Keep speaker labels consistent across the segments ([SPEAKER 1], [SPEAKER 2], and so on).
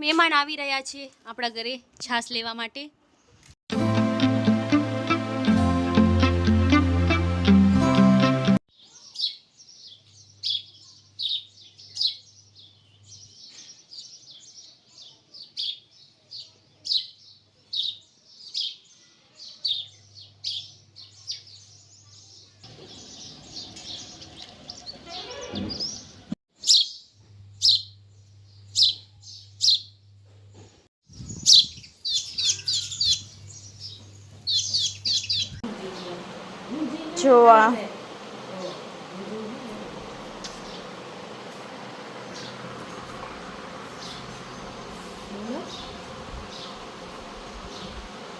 [SPEAKER 1] મહેમાન આવી રહ્યા છે આપણા ઘરે છાશ લેવા માટે.
[SPEAKER 2] જોવા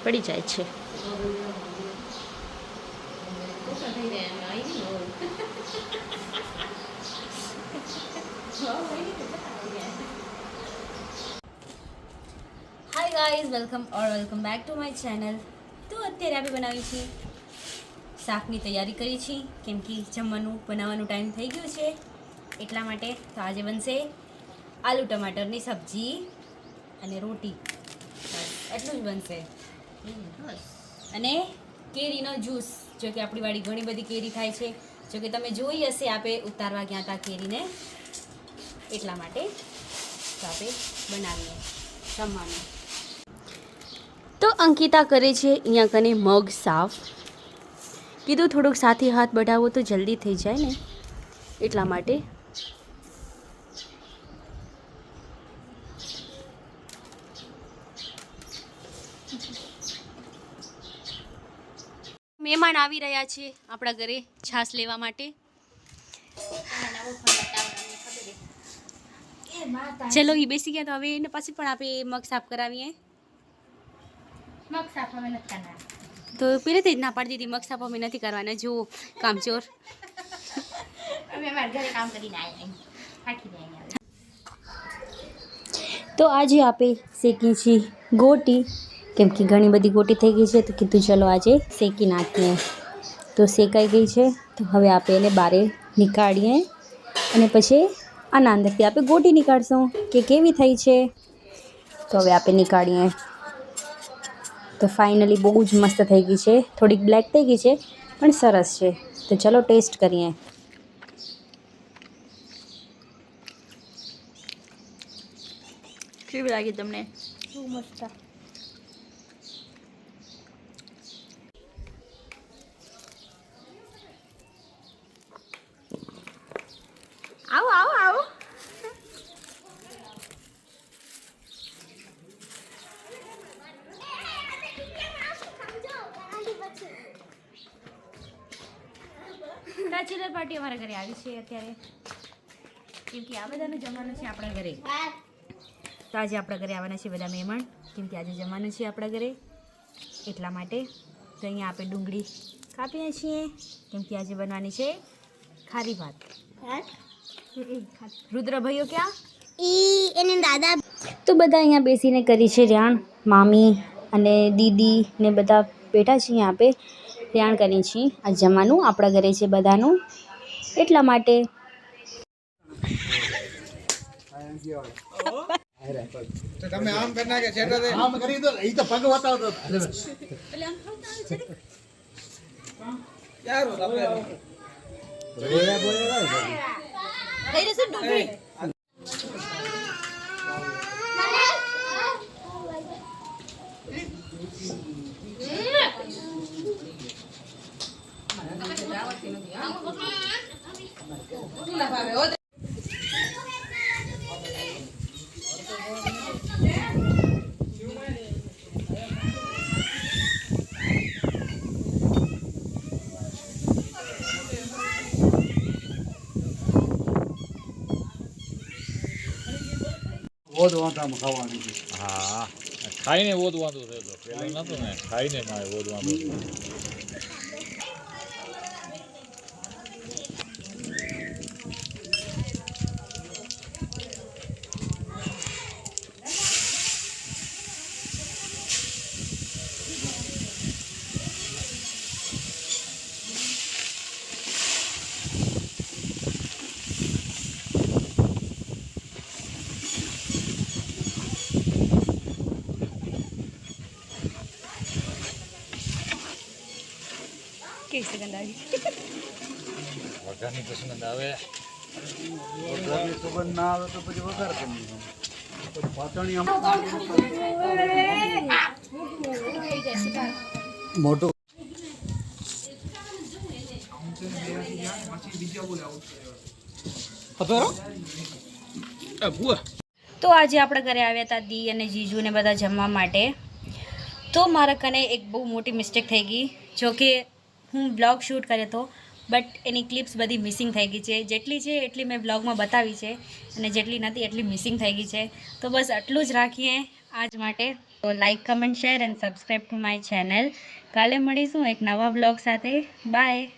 [SPEAKER 2] પડી જાય છે
[SPEAKER 1] hi guys welcome or welcome back to my channel તો અત્યારે આપણે બનાવી છે શાકની તૈયારી કરી છે, કેમ કે જમવાનું, બનાવવાનું ટાઈમ થઈ ગયો છે. એટલા માટે તો આજે બનશે આલુ ટમાટરની સબ્જી અને રોટી. એટલું જ બનશે. અને કેરીનો જ્યુસ, જો કે આપણી વાડી ઘણી બધી કેરી થાય છે. જો કે તમે જોઈ હશે આપે ઉતારવા ગયા હતા કેરીને. એટલા માટે તો આપણે બનાવીએ જમવાનું. તો અંકિતા કરે છે, અહીંયા કને મગ સાફ. કીધું થોડુંક સાથે હાથ બઢાવો તો જલ્દી થઈ જાય ને. એટલા માટે. મહેમાન આવી રહ્યા છે આપણા ઘરે છાશ લેવા માટે. ચલો એ બેસી ગયા તો હવે એને પછી પણ આપણે મગ સાફ કરાવીએ.
[SPEAKER 2] મગ સાફ હવે નથી
[SPEAKER 1] તો પહેલેથી જ ના પાડી દીધી સાફ અમે નથી કરવાના જુઓ કામચોર તો આજે આપણે શેકી છીએ ગોટી. કેમ કે ઘણી બધી ગોટી થઈ ગઈ છે તો કીધું ચલો આજે શેકી નાખીએ. તો શેકાઈ ગઈ છે તો હવે આપણે એને બારે નીકાળીએ. અને પછી આના અંદરથી આપણે ગોટી નીકાળશું કે કેવી થઈ છે. તો હવે આપણે નીકાળીએ. તો ફાઇનલી બહુ જ મસ્ત થઈ ગઈ છે. થોડીક બ્લેક થઈ ગઈ છે પણ સરસ છે. તો ચલો ટેસ્ટ કરીએ.
[SPEAKER 2] કેવી લાગી તમને? બહુ મસ્ત. આવો આવો આવો.
[SPEAKER 1] બેચલર પાર્ટી અમારા ઘરે આવી છે અત્યારે. કેમ કે આ બધાનું જમવાનું છે આપણા ઘરે. તો આજે આપણા ઘરે આવવાના છે બધા મહેમાન. કેમ કે આજે જમવાનું છે આપણા ઘરે. એટલા માટે તો અહીંયા આપણે ડુંગળી કાપીએ છીએ. કેમ કે આજે બનવાની છે ખારી ભાત. રુદ્રભાઈઓ ક્યાં?
[SPEAKER 2] ઈ એને દાદા
[SPEAKER 1] તો બધા અહીંયા બેસીને કરી છે રેણ મામી અને દીદી ને બધા બેઠા છે અહીંયા આપે. રેણ કરી છીએ. આ જમવાનું આપણા ઘરે છે બધાનું. એટલા માટે.
[SPEAKER 3] તો તમે આમ કરી નાખે છેટા દે
[SPEAKER 4] આમ કરી દો એ તો પગ બતાવતો
[SPEAKER 3] યાર આપણે
[SPEAKER 4] ઓદ વાંધામાં ખાવાની છે.
[SPEAKER 5] હા, ખાઈને બહુ વાંધો થયો પેલા નતો ને, ખાઈને મારે ઓદ વાંધો
[SPEAKER 1] સુગંધ આવી.
[SPEAKER 5] વઘારની તો સુગંધ આવે.
[SPEAKER 4] વઘારની સુગંધ ના આવે તો પછી વઘાર કરી પાટણી મોટું.
[SPEAKER 1] તો આજે આપણે ઘરે આવ્યા હતા દી અને જીજુ ને બધા જમવા માટે. તો મારા કને એક બહુ મોટી મિસ્ટેક થઈ ગઈ જો કે હું બ્લોગ શૂટ કર્યો હતો બટ એની ક્લિપ્સ બધી મિસિંગ થઈ ગઈ છે. જેટલી છે એટલી મેં બ્લોગમાં બતાવી છે અને જેટલી નથી એટલી મિસિંગ થઈ ગઈ છે. તો બસ આટલું જ રાખીએ આજ માટે. તો like comment share and subscribe to my channel કાલે મળીશું એક નવા બ્લોગ સાથે. બાય